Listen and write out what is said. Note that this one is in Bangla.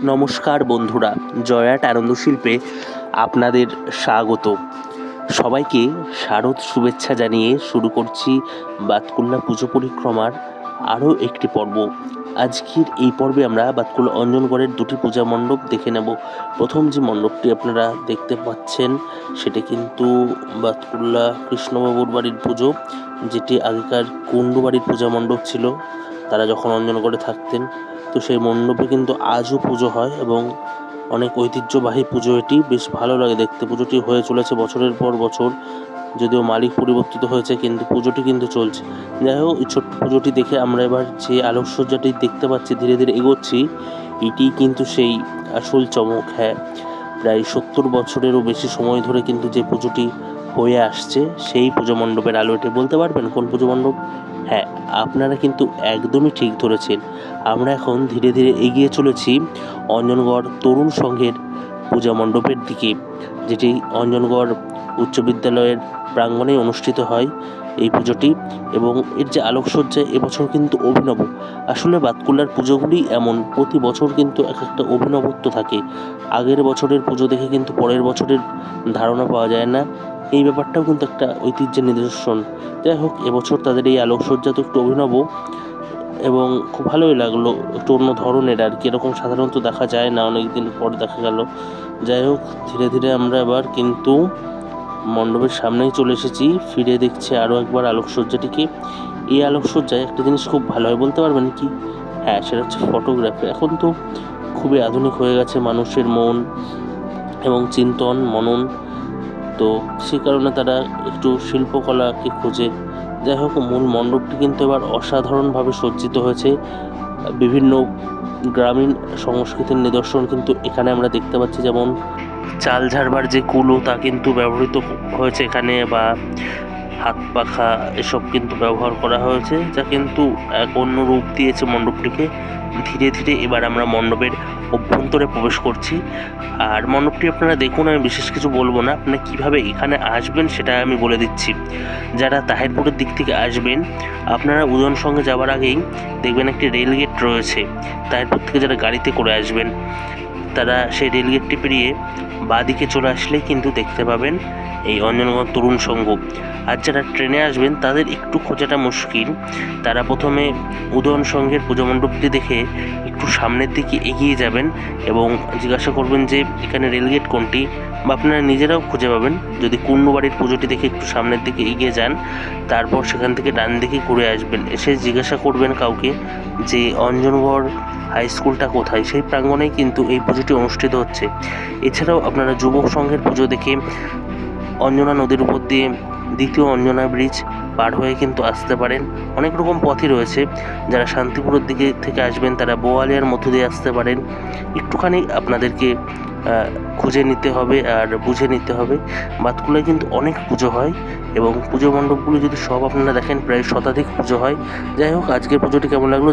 নমস্কার বন্ধুরা, জয়াট আনন্দ শিল্পে আপনাদের স্বাগত। সবাইকে শারদ শুভেচ্ছা জানিয়ে শুরু করছি বাতকুল্লা পুজো পরিক্রমার আরও একটি পর্ব। আজকের এই পর্বে আমরা বাতকুল্লা অঞ্জনগড়ের দুটি পূজা মণ্ডপ দেখে নেব। প্রথম যে মণ্ডপটি আপনারা দেখতে পাচ্ছেন, সেটি কিন্তু বাতকুল্লা কৃষ্ণবাবুর বাড়ির পুজো, যেটি আগেকার কুণ্ডু বাড়ির পূজা মণ্ডপ ছিল। তারা যখন অঞ্জনগড়ে থাকতেন, তো সেই মণ্ডপে কিন্তু আজও পুজো হয় এবং অনেক ঐতিহ্যবাহী পুজো এটি। বেশ ভালো লাগে দেখতে। পুজোটি হয়ে চলেছে বছরের পর বছর, যদিও মালিক পরিবর্তিত হয়েছে, কিন্তু পুজোটি কিন্তু চলছে। যাই হোক, এই ছোট্ট পুজোটি দেখে আমরা এবার যে আলোকসজ্জাটি দেখতে পাচ্ছি, ধীরে ধীরে এগোচ্ছি, এটি কিন্তু সেই আসল চমক। হ্যাঁ প্রায় সত্তর বছরেরও বেশি সময় ধরে কিন্তু যে পুজোটি হয়ে আসছে সেই পুজো মণ্ডপের আলো এটি বলতে পারবেন কোন পুজো মণ্ডপ? হ্যাঁ আপনারা কিন্তু একদমই ঠিক ধরেছেন। আমরা এখন ধীরে ধীরে এগিয়ে চলেছি অঞ্জনগড় তরুণ সংঘের পূজা মণ্ডপের দিকে, যেটি অঞ্জনগড় উচ্চ বিদ্যালয়ের প্রাঙ্গণে অনুষ্ঠিত হয়। এই পুজোটি এবং এর যে আলোকসজ্জা এবছর কিন্তু অভিনব। আসলে বাতকুল্লার পুজোগুলি এমন, প্রতি বছর কিন্তু এক একটা অভিনবত্ব থাকে। আগের বছরের পুজো দেখে কিন্তু পরের বছরের ধারণা পাওয়া যায় না। এই ব্যাপারটাও কিন্তু একটা ঐতিহ্যের নিদর্শন। যাই হোক এবছর তাদের এই আলোকসজ্জা তো একটু অভিনব এবং খুব ভালোই লাগল, একটু অন্য ধরনের আর কি। এরকম সাধারণত দেখা যায় না অনেক দিন পর দেখা গেল। যাই হোক, ধীরে ধীরে আমরা এবার কিন্তু মণ্ডপের সামনেই চলে এসেছি। ফিরে দেখছি আরও একবার আলোকসজ্জাটিকে এই আলোকসজ্জায় একটা জিনিস খুব ভালো হয়, বলতে পারবেন কি? হ্যাঁ সেটা হচ্ছে ফটোগ্রাফি এখন তো খুবই আধুনিক হয়ে গেছে মানুষের মন এবং চিন্তন, মনন। তো সে কারণে তারা একটু শিল্পকলাকে খোঁজে। যাই হোক, মূল মণ্ডপটি কিন্তু এবার অসাধারণভাবে সজ্জিত হয়েছে। বিভিন্ন গ্রামীণ সংস্কৃতির নিদর্শন কিন্তু এখানে আমরা দেখতে পাচ্ছি। যেমন চাল ঝাড়বার যে কুলো তা কিন্তু ব্যবহৃত হয়েছে এখানে বা হাত পাখা এসব কিন্তু ব্যবহার করা হয়েছে, যা কিন্তু এক অন্য রূপ দিয়েছে মণ্ডপটিকে। ধীরে ধীরে এবার আমরা মণ্ডপের অভ্যন্তরে প্রবেশ করছি। আর মণ্ডপটি আপনারা দেখুন, আমি বিশেষ কিছু বলব না। আপনারা কীভাবে এখানে আসবেন সেটা আমি বলে দিচ্ছি। যারা তাহিরপুরের দিক থেকে আসবেন, আপনারা উদয়ন সঙ্গে যাওয়ার আগেই দেখবেন একটি রেল গেট রয়েছে। তাহিরপুর থেকে যারা গাড়িতে করে আসবেন তারা সেই রেল গেটটি পেরিয়ে বাঁদিকে চলে আসলেই কিন্তু দেখতে পাবেন এই অঞ্জনগড় তরুণ সংঘ আর যারা ট্রেনে আসবেন, তাদের একটু খোঁজাটা মুশকিল। তারা প্রথমে উদয়ন সংঘের পুজো মণ্ডপটি দেখে একটু সামনের দিকে এগিয়ে যাবেন এবং জিজ্ঞাসা করবেন যে, এখানে রেলগেট কোনটি? বা আপনারা নিজেরাও খুঁজে পাবেন। যদি কুণ্ডবাড়ির পুজোটি দেখে একটু সামনের দিকে এগিয়ে যান, তারপর সেখান থেকে ডান দিকে ঘুরে আসবেন। এসে জিজ্ঞাসা করবেন কাউকে যে, অঞ্জনগড় হাই স্কুলটা কোথায়? সেই প্রাঙ্গণেই কিন্তু এই পুজোটি অনুষ্ঠিত হচ্ছে। এছাড়াও আপনারা যুবক সংঘের পুজো দেখে অঞ্জনা নদীর উপর দিয়ে দ্বিতীয় অঞ্জনা ব্রিজ পার হয়ে কিন্তু আসতে পারেন। অনেক রকম পথই রয়েছে। যারা শান্তিপুরের দিকে থেকে আসবেন, তারা বোয়ালিয়ার মধ্য দিয়ে আসতে পারেন। একটুখানি আপনাদেরকে খুঁজে নিতে হবে আর বুঝে নিতে হবে। বাতকুলায় কিন্তু অনেক পুজো হয় এবং পুজো মণ্ডপগুলো যদি সব আপনারা দেখেন, প্রায় শতাধিক পুজো হয়। যাই হোক, আজকের পুজোটি কেমন লাগল।